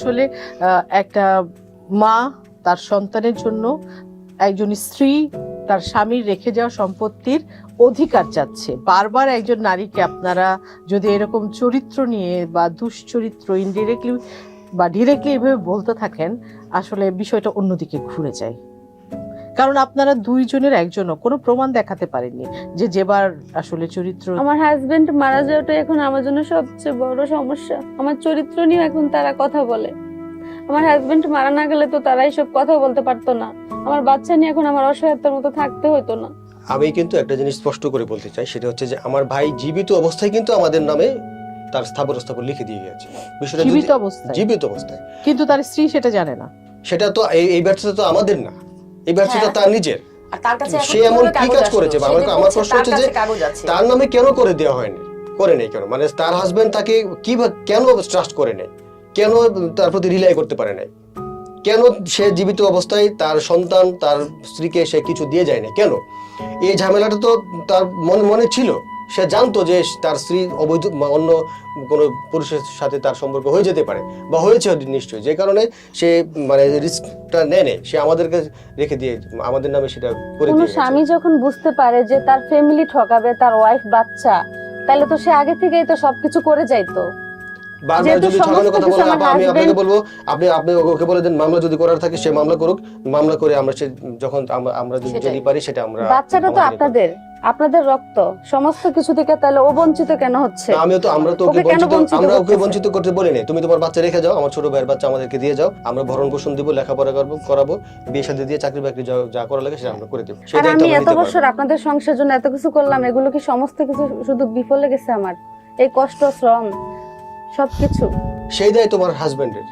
আসলে একটা মা তার সন্তানের জন্য একজন স্ত্রী তার স্বামীর রেখে যাওয়া সম্পত্তির অধিকার চাচ্ছে। বারবার একজন নারীকে আপনারা যদি এরকম চরিত্র নিয়ে বা দুশ্চরিত্র ইনডিরেক্টলি বা ডিরেক্টলি এভাবে বলতে থাকেন, আসলে বিষয়টা অন্যদিকে ঘুরে যায়। কারণ আপনারা দুইজনের একজনও কোনো প্রমাণ দেখাতে পারেননি যে যেবার আসলে চরিত্র আমার হাজবেন্ড মারা যাওয়াটাই এখন আমার জন্য সবচেয়ে বড় সমস্যা। আমার চরিত্র নিয়ে এখন তারা কথা বলে। আমার হাজবেন্ড মারা না গেলে তো তারাই সব কথা বলতে পারতো না। আমার বাচ্চা নিয়ে এখন আমার অসহায়তার মতো থাকতে হতো না। আমি কিন্তু একটা জিনিস স্পষ্ট করে বলতে চাই সেটা হচ্ছে যে আমার ভাই জীবিত অবস্থায় কিন্তু আমাদের নামে তার স্থাবর স্থাপন লিখে দিয়ে গেছে। বিষয়টা জীবিত অবস্থায়? জীবিত অবস্থায়। কিন্তু তার স্ত্রী সেটা জানে না। সেটা তো এই এই ব্যর্থতা তো আমাদের না। এই ব্যর্থতা হ্যাঁ। তার নিজের। সে এমন কি কাজ করেছে? আমার- আমার প্রশ্ন হচ্ছে যে তার নামে কেন করে দেওয়া হয়নি? করে নেই কেন? মানে তার হাজবেন্ড তাকে কি কেন ট্রাস্ট করে নেই কেন তার প্রতি রিলাই করতে পারে নাই? কেন সে জীবিত অবস্থায় তার সন্তান তার স্ত্রীকে সে কিছু দিয়ে যায় না কেন? এই ঝামেলাটা তো তার মনে মনে ছিল। সে জানতো যে তার স্ত্রী অবৈধ অন্য কোনো পুরুষের সাথে তার সম্পর্ক হয়ে যেতে পারে বা হয়েছে নিশ্চয়ই। যে কারণে সে মানে রিস্কটা নেয় নেয় সে আমাদেরকে রেখে দিয়ে আমাদের নামে সেটা করে দিয়ে স্বামী যখন বুঝতে পারে যে তার ফ্যামিলি ঠকাবে তার ওয়াইফ বাচ্চা তাহলে তো সে আগে থেকেই তো সবকিছু করে যাইতো। বারবার যদি ঠকানোর কথা কিছু বলে আমার আপা, আমি আপনাকে বলব আপনি আপনি ওকে বলে দেন মামলা যদি করার থাকে সে মামলা করুক। মামলা করে আমরা সে যখন আমরা- আমরা যদি- পারি সেটা আমরা বাচ্চাটা তো আপনাদের। আপনাদের রক্ত সমস্ত কিছু থেকে তাহলে ও বঞ্চিত কেন হচ্ছে? না, আমিও তো আমরা তো ওকে বঞ্চিত আমরা ওকে বঞ্চিত করতে বলি নাই তুমি তোমার বাচ্চা রেখে যাও আমার ছোট ভাইয়ের বাচ্চা আমাদেরকে দিয়ে যাও। আমরা ভরণ পোষণ দিব লেখাপড়া করব করাবো বিয়ে সাথে দিয়ে চাকরি বাকরি যা যা করা লাগে সেটা আমরা করে দেবো। আর আমি এত বছর আপনাদের সংসারের জন্য এত কিছু করলাম এগুলো কি সমস্ত কিছু শুধু বিফলে গেছে আমার? এই কষ্ট শ্রম সবকিছু। সেই দায় তোমার হাজবেন্ডের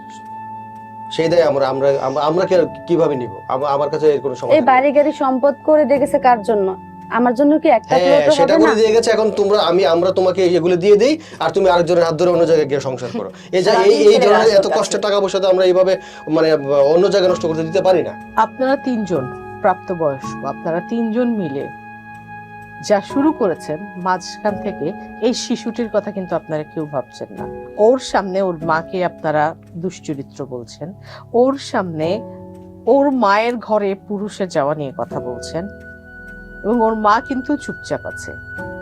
সেই দায় আমরা আমরা আমরা- কীভাবে নিব? আমার কাছে এর কোনো এই সমাধান নেই। বাড়ি গাড়ি সম্পদ করে দেখেছে কার জন্য? আমার জন্য কি একটা হ্যাঁ প্লটও সেটা করে দিয়ে গেছে এখন তোমরা আমি আমরা তোমাকে এগুলো দিয়ে দেই আর তুমি আরেকজনের হাত ধরে অন্য জায়গায় গিয়ে সংসার করো। এই যে এই এই ধরনের এত কষ্টের টাকা পয়সা আমরা এইভাবে মানে অন্য জায়গায় নষ্ট করতে দিতে পারি না। আপনারা তিনজন প্রাপ্তবয়স্ক আপনারা তিনজন মিলে যা শুরু করেছেন মাঝখান থেকে এই শিশুটির কথা কিন্তু আপনারা কেউ ভাবছেন না। ওর সামনে ওর মাকে আপনারা দুশ্চরিত্র বলছেন। ওর সামনে ওর মায়ের ঘরে পুরুষের যাওয়া নিয়ে কথা বলছেন। এবং ওর মা কিন্তু চুপচাপ আছে।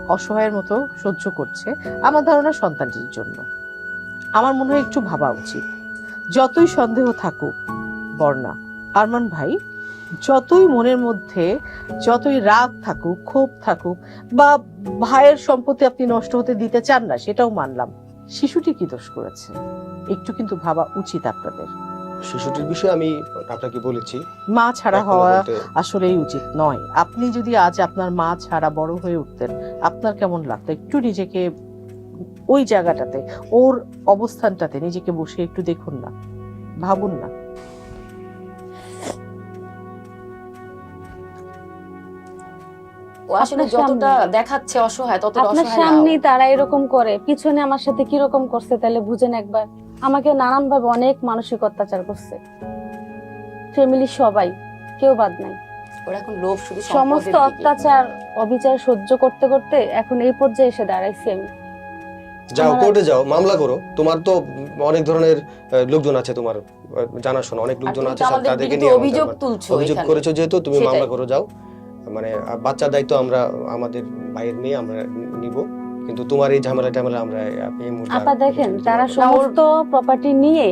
অসহায়ের মতো সহ্য করছে আমার ধারণা সন্তানটির জন্য। আমার মনে হয় একটু ভাবা উচিত। যতই সন্দেহ থাকুক, বর্ণা, আরমান ভাই, যতই মনের মধ্যে, যতই রাগ থাকুক, ক্ষোভ থাকুক বা ভাইয়ের সম্পত্তি আপনি নষ্ট হতে দিতে চান না, সেটাও মানলাম। শিশুটি কি দোষ করেছে? একটু কিন্তু ভাবা উচিত আপনাদের। শিশুটির বিষয়ে আমি আপনাকে বলেছি। মা ছাড়া হওয়া আসলেই উচিত নয়। আপনি যদি আজ আপনার মা ছাড়া বড় হয়ে উঠতেন আপনার কেমন লাগতো? একটু নিজেকে ওই জায়গাটাতে ওর অবস্থানটাতে নিজেকে বসে একটু দেখুন না ভাবুন না। ও আসলে যতটা দেখাচ্ছে অসহায় ততটা আপনার অসহায় সামনেই তারা এরকম করে পিছনে আমার সাথে কীরকম করছে তাহলে বুঝেন একবার। আমাকে নানান ভাবে অনেক মানসিক অত্যাচার করছে। ফ্যামিলি সবাই কেউ বাদ নাই। ওর এখন লোভ শুধু সমস্ত অত্যাচার অবিচার সহ্য করতে করতে এখন এই পর্যায়ে এসে দাঁড়াইছি আমি। যাও কোর্টে যাও মামলা করো। তোমার তো অনেক ধরনের লোকজন আছে তোমার জানাশোনা। অনেক লোকজন আছে তাদেরকে নিয়ে অভিযোগ তুলছো অভিযোগ করেছ যেহেতু তুমি মামলা করো যাও। মানে বাচ্চার দায়িত্ব আমরা আমাদের ভাইয়ের মেয়ে আমরা নিব। কিন্তু তোমার এই ঝামেলা টামেলা আমরা এই মুহূর্তে আপা দেখেন তারা। সমস্ত প্রপার্টি নিয়ে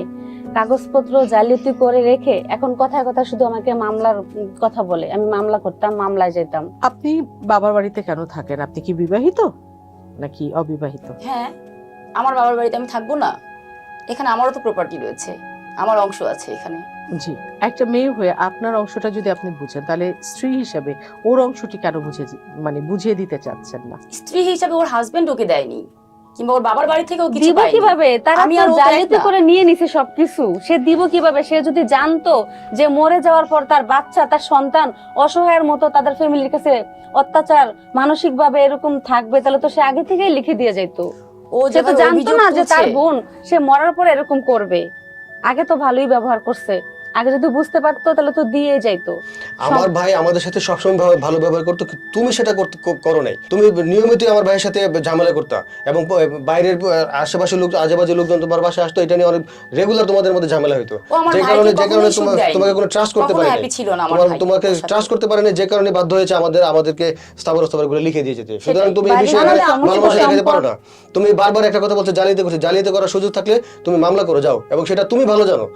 কাগজপত্র জালিয়াতি করে রেখে এখন কথায় কথা শুধু আমাকে মামলার কথা বলে আমি মামলা করতাম মামলায় যেতাম। আপনি বাবার বাড়িতে কেন থাকেন? আপনি কি বিবাহিত নাকি অবিবাহিত? হ্যাঁ আমার বাবার বাড়িতে আমি থাকব না। এখানে আমারও তো প্রপার্টি রয়েছে আমার অংশ আছে এখানে। জি। একটা মেয়ে হয়ে আপনার অংশটা যদি আপনি বুঝেন তাহলে স্ত্রী হিসাবে ওর অংশটি কেন বুঝে মানে বুঝিয়ে দিতে চাচ্ছেন না? স্ত্রী হিসাবে ওর হাজবেন্ড ওকে দেয়নি কিংবা ওর বাবার বাড়ি থেকেও কিছু দিব কীভাবে? তারা আমি আর জালিয়াতি করে নিয়ে নিছে সবকিছু। সে দিব কীভাবে? সে যদি জানতো যে মরে যাওয়ার পর তার বাচ্চা তার সন্তান অসহায়ের মতো তাদের ফ্যামিলির কাছে অত্যাচার মানসিক ভাবে এরকম থাকবে তাহলে তো সে আগে থেকেই লিখে দিয়ে যাইতো। ও সে তো জানতো না যে তার বোন সে মরার পর এরকম করবে। আগে তো ভালোই ব্যবহার করছে। আগে যদি বুঝতে পারতো তাহলে তো দিয়ে যাইতো। আমার ভাই আমাদের সাথে সবসময় ভালো- ব্যবহার করতো তুমি সেটা করতে করো নাই। তুমি নিয়মিতই আমার ভাইয়ের সাথে ঝামেলা করতা। এবং বাইরের আশেপাশের লোক আজেবাজে লোকজন তোমার বাসায় আসতো এটা নিয়ে অনেক রেগুলার তোমাদের মধ্যে ঝামেলা হতো যে কারণে যে কারণে। তোমাকে কোনো ট্রাস্ট করতে পারে না তোমাকে ট্রাস্ট করতে পারেনি যে কারণে বাধ্য হয়েছে আমাদের আমাদেরকে স্থাবর স্থাবরগুলো লিখে দিয়ে যেতে। সুতরাং তুমি এই বিষয়ে ভালোবাসা দেখাতে পারো না। তুমি বারবার একটা কথা বলছো জালিয়াতি করছ। জালিয়াতি করার সুযোগ থাকলে তুমি মামলা করো যাও। এবং সেটা তুমি ভালো জানো।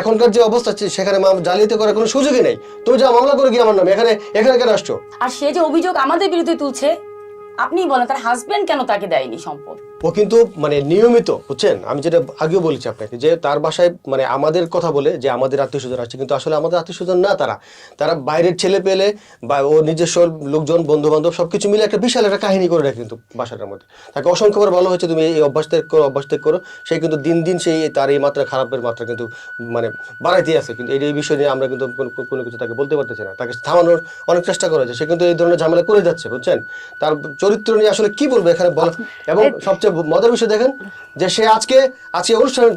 এখনকার যে অবস্থা আছে, সেখানে জালিয়াতি করার কোনো সুযোগই নেই। তুমি যা মামলা করে গিয়ে আমার নামে এখানে এখানে কেন আসছো? আর সে যে অভিযোগ আমাদের বিরুদ্ধে তুলছে আপনি বলেন তার হাজবেন্ড কেন তাকে দেয়নি সম্পদ? ও কিন্তু মানে নিয়মিত বুঝছেন? আমি যেটা আগেও বলেছি আপনাকে যে তার বাসায় মানে আমাদের কথা বলে যে আমাদের আত্মীয় স্বজন আসছে কিন্তু আসলে আমাদের আত্মীয় স্বজন না তারা। তারা বাইরের ছেলে পেলে বা ও নিজস্ব লোকজন বন্ধু বান্ধব সবকিছু মিলে একটা বিশাল একটা কাহিনী করে রাখে কিন্তু বাসাটার মধ্যে। তাকে অসংখ্যবার বলা হয়েছে তুমি এই অভ্যাস ত্যাগ করো অভ্যাস ত্যাগ করো। সে কিন্তু দিন দিন সেই তার এই মাত্রা খারাপের মাত্রা কিন্তু মানে বাড়াইতেই আছে। কিন্তু এই বিষয় নিয়ে আমরা কিন্তু কোনো- কোনো- কোনো কিছু তাকে বলতে পারতেছি না। তাকে থামানোর অনেক চেষ্টা করা হয়েছে। সে কিন্তু এই ধরনের ঝামেলা করে যাচ্ছে বুঝছেন? তার চরিত্র নিয়ে আসলে কি বলব এখানে বলা এবং সবচেয়ে মজার বিষয় দেখেন যে সে আজকে আজকে অনুষ্ঠান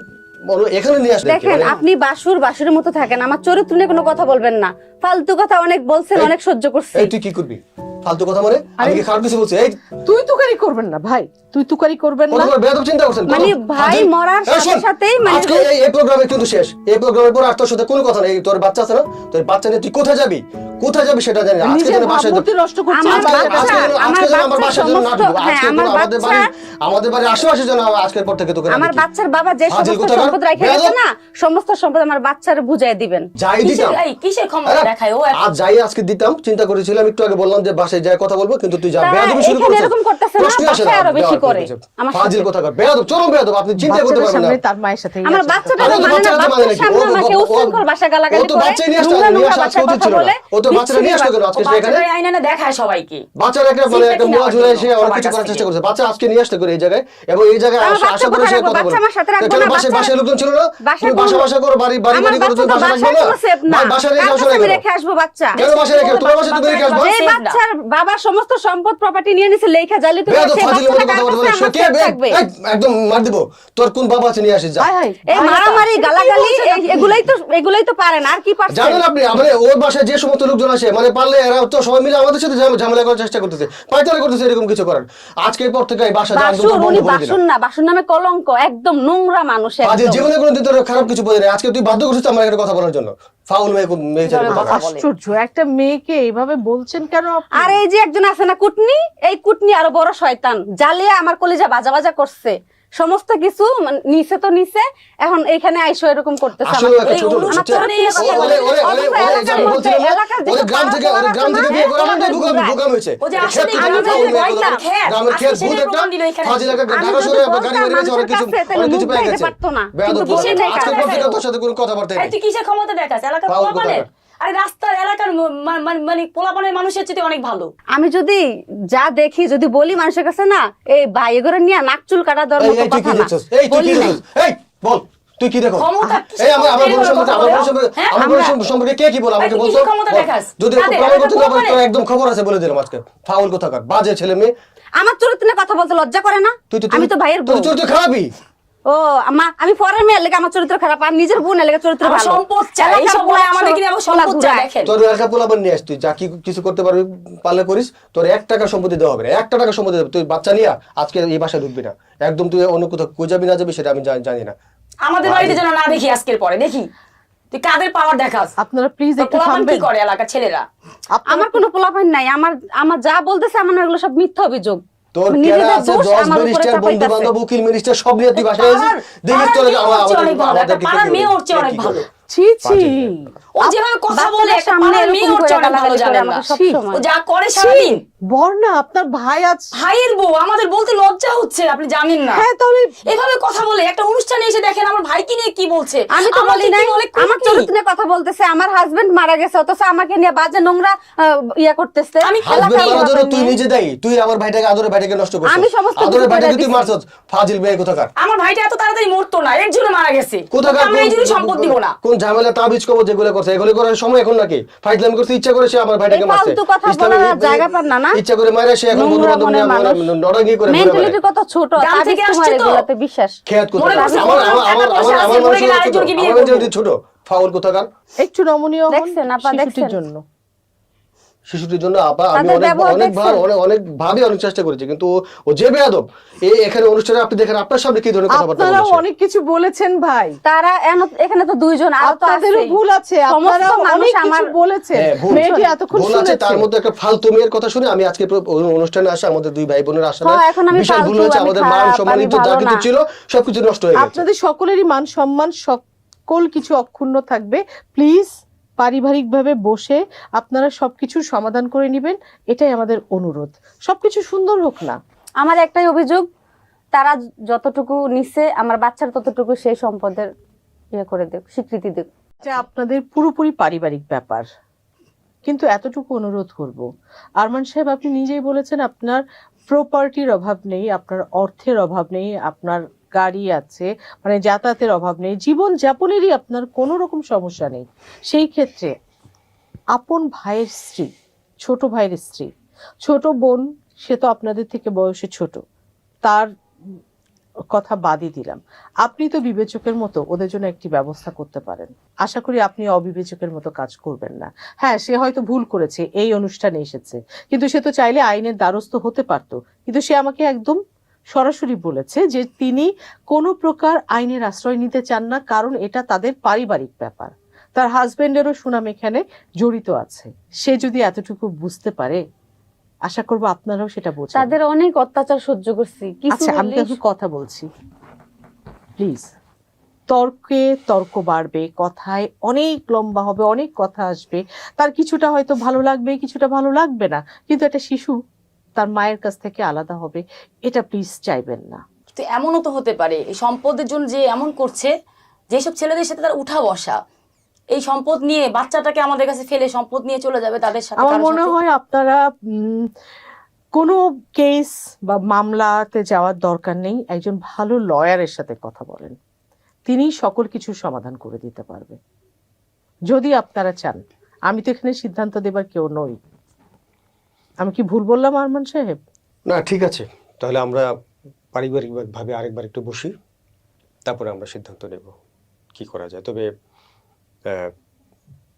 এখানে নিয়ে আসলে দেখেন আপনি বাসুর বাসুরের মতো থাকেন আমার চরিত্র নিয়ে কোনো কথা বলবেন না। ফালতু কথা অনেক বলছেন অনেক সহ্য করছি। এই তুই কি করবি? ফালতু কথা মানে? আমি কি খারাপ কিছু বলছি? এই তুই তুকারি করবেন না ভাই। তুই তুকারি করবেন না। কতবার বেয়াদব চিন্তা করছেন? মানে ভাই মরার সাথে সাথেই মানে- আজকে এই এই প্রোগ্রামে কিন্তু শেষ। এই প্রোগ্রামের পর আর তোর সাথে কোনো কথা নেই। তোর বাচ্চা আছে না? তোর বাচ্চা নিয়ে তুই কোথায় যাবি? কোথায় যাবি সেটা জানি আজকে যেন বাসায় নষ্ট করছে। আমার আজকে- বাচ্চা- যেন- আমার বাচ্চা বাসায় যেন না ঢুকবো। হ্যাঁ, আজকে আমার আমাদের বাড়ি আমাদের বাড়ির আশেপাশে যেন আজকের পর থেকে তোকে আমার বাচ্চার বাবা যে সমস্ত সম্পদ রেখে। গেছে না সমস্ত সম্পদ আমার বাচ্চার বুঝাই দিবেন। যাই দিতাম। এই, কিসের ক্ষমতা দেখায়? ও আজ যাই আজকে দিতাম চিন্তা করেছিলাম একটু আগে বললাম যে বাসায় যায় কথা বলব কিন্তু তুই যা বেয়াদবি শুরু করেছিস। এরকম করতেছে না, বাসায় আরও বেশি করে। আমার ফাজিল। কথা বেয়াদব চরম বেয়াদব আপনি চিন্তা করতে পারবেন না। তার মায়ের সাথে আমার বাচ্চাটা তো তো মানে না বাচ্চারা তো মানে সামনে ও তো- আমাকে ও- উচ্ছৃঙ্খল ভাষা গালাগালি করে নিয়ে আসতো, নোংরা নিয়ে নোংরা আসা ভাষায় আজকে কথা উচিত ছিল না। বলে ও তো বাচ্চারা নিয়ে আসতো কেন আজকে এখানে। বাচ্চাটাই না দেখায় সবাইকে। বাচ্চার একটা মানে একটা মোয়া ঝুলে জন্য অনেক কিছু করার চেষ্টা থেকে? বাচ্চা আজকে নিয়ে আসতে করে এই জায়গায়। এবং এই জায়গায় আশা- করে সে কথা বলবে বাচ্চা আমার সাথে রাখব কেন না, বাসায় লোকজন ছিল না? তুমি বাসা বাসা করো বাড়ি বাড়ি বাড়ি করো তুমি বাসা রাখবে না? কোনো সেফ না। বা- বাসায় রেখে আসো না রেখে আসব বাচ্চা। কেন বাসায় রেখে তোমার বাসায় তুমি রেখে আসব? যে বাচ্চার বাবার সমস্ত সম্পদ প্রপার্টি নিয়ে নিছে লেখা জালি কথা বলে একদম মার দিব। তোর কোন বাবা আছে নিয়ে যা। এই মারামারি গালাগালি এগুলাই তো এগুলাই তো পারেন আর কি পারছেন জানেন আপনি ওর বাসায় যে সমস্ত লোকজন আসে মানে পারলে এরা তো সবাই মিলে আমাদের সাথে ঝামেলা করার চেষ্টা করতেছে। পাইতারা করতেছে এরকম কিছু করার। আজকের পর থেকে এই বাসা করে না বাসুর নামে কলঙ্ক একদম নোংরা মানুষ আজ। জীবনে কোনোদিন তোর খারাপ কিছু বলে নাই আজকে তুই বাধ্য করছিস আমার এখানে কথা বলার জন্য। ফাউল মেয়ে কোন- মেয়ে আশ্চর্য একটা মেয়েকে এইভাবে বলছেন কেন আপনি? আর এই যে একজন আছে না কুটনি? এই কুটনি আরও বড় শয়তান। জ্বালিয়ে আমার কলিজা বাজা বাজা করছে। সমস্ত কিছু মানে নিচে তো নিচে এখন এইখানে আইসো এরকম করতেছে এখানে। কথাবার্তা তুই। আরে রাস্তার এলাকার মানে পোলাপানের মানুষের চেয়ে অনেক ভালো। আমি যদি যা দেখি যদি বলি মানুষের কাছে না এই ভাই এগুলো নিয়ে নাক চুল কাটা তুই কথা না। এই তুই কি বলি নাই। এই বল তুই কি দেখো? এই আমার আমার বোন সম্পর্কে আমার বোন সম্পর্কে হ্যাঁ? আমার বোন সম্পর্কে কে কি বল আমাকে বলতো? যদি প্রমাণ করতে না? একদম খবর আছে বলে দিলাম আজকে। ফাউল কোথাকার? বাজে ছেলে মেয়ে। আমার চরিত্র নিয়ে কথা বলতে লজ্জা করে না। তুই তো আমি তো ভাইয়ের বোন চরিত্র খারাপই। ও আমা আমি পরের মেয়ের লেগে আমার চরিত্র খারাপ আর নিজের বোনের লেগে চরিত্র ভালো। সম্পদ চাই এলাকার এইসব বলে আমাদের কিনে সম্পদ চাই তোর এলাকা পোলাপান নিয়ে আস তুই যা কি কিছু করতে পারবি পারলে করিস তোর এক টাকা সম্পত্তি দেওয়া হবে না টাকা সম্পত্তি দেবে তুই বাচ্চা নিয়ে আজকে এই বাসায় ঢুকবি না। একদম তুই অন্য কোথাও কই যাবি না যাবি সেটা আমি জানি- না। আমাদের বাড়িতে যেন না দেখি আজকের পরে দেখি। তুই কাদের পাওয়ার দেখাস? আপনারা প্লিজ একটু পোলাপান কি করে এলাকার ছেলেরা? আমার কোনো পোলাপাইন নাই আমার আমার যা বলতেছে আমার না এগুলো সব মিথ্যা অভিযোগ। তোর কেরা আছে দশ ব্যারিস্টার বন্ধু। বান্ধব উকিল মিনিস্টার সব নিয়ে তুই বাসায় আছিস দেখিস তোর আমাদের পাড়ার মেয়ে? ওর চেয়ে অনেক ভালো। ছি ছি ও যেভাবে কথা বলে পাড়ার মেয়ে ওর চেয়ে অনেক ভালো জানে না ছি। ও যা করে সারাদিন বর্ণা আপনার ভাই আজ ভাইয়ের বউ আমাদের বলতে লজ্জা হচ্ছে আপনি জানেন না। হ্যাঁ তাহলে এভাবে কথা বলে একটা অনুষ্ঠানে এসে দেখেন আমার ভাইকে নিয়ে কি বলছে। আমি তো বলি নাই আমার কি? চরিত্র নিয়ে কথা বলতেছে আমার হাজবেন্ড মারা গেছে অথচ আমাকে নিয়ে বাজে নোংরা ইয়া করতেছে। আমি মারার তুই নিজে দায়ী তুই আমার ভাইটাকে আদরের ভাইটাকে নষ্ট করছিস। আমি সমস্ত করে ভাইটাকে তুই। মারছস। ফাজিল মেয়ে কোথাকার? আমার ভাইটা এত তাড়াতাড়ি মরতো না এর জন্য মারা গেছে। কোথাকার আমরা এই জন্য সম্পদ দিব না। কোন ঝামেলা তাবিজ কবর যেগুলো করছে এগুলো করার সময় এখন নাকি? ফাইজলামি করতে ইচ্ছা করে সে আমার ভাইটাকে মারছে। ফালতু কথা বলার জায়গা পান না, না? ইচ্ছা করে মারে সে এখন বন্ধু বান্ধব নিয়ে মনের আমার মানুষ। নড়াগি করে ঘুরে মেন্টালিটি কত ছোট গ্রাম তাবিজ থেকে আসছে তো। বিশ্বাস খেয়াত কোথাকার আমার ছোট ফাউল কোথাকার একটু নমনীয় দেখছেন, আপা, দেখছেন? জন্য শিশুটির জন্য আপা আমি অনেক অনেক বার অনেক অনেক ভাবে অনেক চেষ্টা করেছি কিন্তু ও- যে বেয়াদব এই এখানে অনুষ্ঠানে আপনি দেখেন আপনার সামনে কি ধরনের কথাবার্তা আপনারাও বলেছে। অনেক কিছু বলেছেন ভাই। তারা এখানে তো দুইজন আর তো আপনাদেরও। ভুল আছে আপনারা মানুষ অনেক কিছু আমার- বলেছেন। হ্যাঁ। মেয়েটি এতক্ষণ ভুল আছে তার মধ্যে একটা ফালতু মেয়ের কথা শুনে আমি আজকে অনুষ্ঠানে আসা আমাদের দুই ভাই বোনের আসা হ্যাঁ, এখন আমি বিশাল ভুল ফালতু, হয়েছে আমাদের মান সম্মান ইজ্জত যা কিছু ছিল সবকিছু নষ্ট হয়ে গেছে। আপনাদের সকলেরই মান সম্মান সকল কিছু অক্ষুণ্ণ থাকবে। প্লিজ পারিবারিকভাবে বসে আপনারা সব সবকিছুর সমাধান করে নেবেন এটাই আমাদের অনুরোধ। সব কিছু সুন্দর হোক না। আমার একটাই অভিযোগ তারা যতটুকু নিছে আমার বাচ্চার ততটুকু সেই সম্পদের ইয়ে করে দেব স্বীকৃতি দেব এটা আপনাদের পুরোপুরি পারিবারিক ব্যাপার। কিন্তু এতটুকু অনুরোধ করব। আরমান সাহেব আপনি নিজেই বলেছেন আপনার প্রপার্টির অভাব নেই আপনার অর্থের অভাব নেই আপনার গাড়ি আছে মানে যাতায়াতের অভাব নেই, জীবন যাপনেরই আপনার কোনো রকম সমস্যা নেই। সেই ক্ষেত্রে আপন ভাইয়ের স্ত্রী, ছোট ভাইয়ের স্ত্রী, ছোট বোন, সে তো আপনাদের থেকে বয়সে ছোট, তার কথা বাদই দিলাম। আপনি তো বিবেচকের মতো ওদের জন্য একটি ব্যবস্থা করতে পারেন। আশা করি আপনি অবিবেচকের মতো কাজ করবেন না। হ্যাঁ সে হয়তো ভুল করেছে, এই অনুষ্ঠানে এসেছে, কিন্তু সে তো চাইলে আইনের দ্বারস্থ হতে পারতো, কিন্তু সে আমাকে একদম সরাসরি বলেছে যে তিনি কোনো প্রকার আইনের আশ্রয় নিতে চান না কারণ এটা তাদের পারিবারিক ব্যাপার। তার হাজবেন্ডেরও সুনাম এখানে জড়িত আছে। সে যদি এতটুকু বুঝতে পারে আশা করব আপনারাও সেটা বোঝেন। তাদের অনেক অত্যাচার সহ্য করছি। আচ্ছা আমি কিন্তু কথা বলছি। প্লিজ তর্কে তর্ক বাড়বে কথায় অনেক লম্বা হবে অনেক কথা আসবে। তার কিছুটা হয়তো ভালো লাগবে কিছুটা ভালো লাগবে না কিন্তু একটা শিশু তার মায়ের কাছ থেকে আলাদা হবে এটা প্লিজ চাইবেন না। তো এমনও তো হতে পারে এই সম্পদের জন্য যে এমন করছে যেসব ছেলেদের সাথে তার উঠা বসা এই সম্পদ নিয়ে বাচ্চাটাকে আমাদের কাছে ফেলে সম্পদ নিয়ে চলে যাবে তাদের সাথে আমার মনে হয় আপনারা উম, কোনো কেস বা মামলাতে যাওয়ার দরকার নেই একজন ভালো লয়ারের সাথে কথা বলেন। তিনি সকল কিছুর সমাধান করে দিতে পারবে। যদি আপনারা চান আমি তো এখানে সিদ্ধান্ত দেবার কেউ নই। আমি কি ভুল বললাম আরমান সাহেব? না ঠিক আছে। তাহলে আমরা পারিবারিকভাবে আরেকবার একটু বসি তারপরে আমরা সিদ্ধান্ত নেব কি করা যায়। তবে আহ,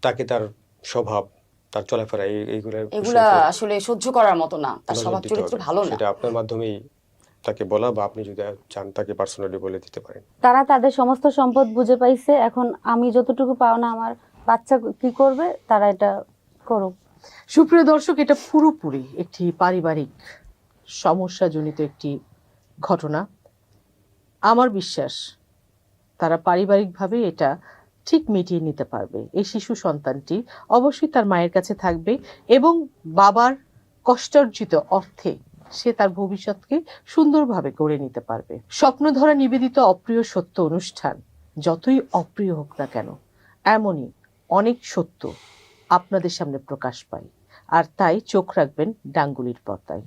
তাকে তার স্বভাব তার চলাফেরা এইগুলো এগুলা আসলে সহ্য করার মতো না। তার স্বভাব চরিত্র ভালো না। সেটা আপনার মাধ্যমেই তাকে বলা বা আপনি যদি চান তাকে পার্সোনালি বলে দিতে পারেন। তারা তাদের সমস্ত সম্পদ বুঝে পাইছে। এখন আমি যতটুকু পাও না আমার বাচ্চা কি করবে তারা এটা করুক। সুপ্রিয় দর্শক, এটা পুরোপুরি একটি পারিবারিক সমস্যাজনিত একটি ঘটনা। আমার বিশ্বাস, তারা পারিবারিকভাবে এটা ঠিক মিটিয়ে নিতে পারবে। এই শিশু সন্তানটি অবশ্যই তার মায়ের কাছে থাকবে এবং বাবার কষ্টার্জিত অর্থে সে তার ভবিষ্যৎকে সুন্দরভাবে গড়ে নিতে পারবে। স্বপ্ন ধরা নিবেদিত অপ্রিয় সত্য অনুষ্ঠান, যতই অপ্রিয় হোক না কেন, এমনই অনেক সত্য আপনাদের সামনে প্রকাশ পায়। আর তাই চোখ রাখবেন ডাঙ্গুলির পর্দায়।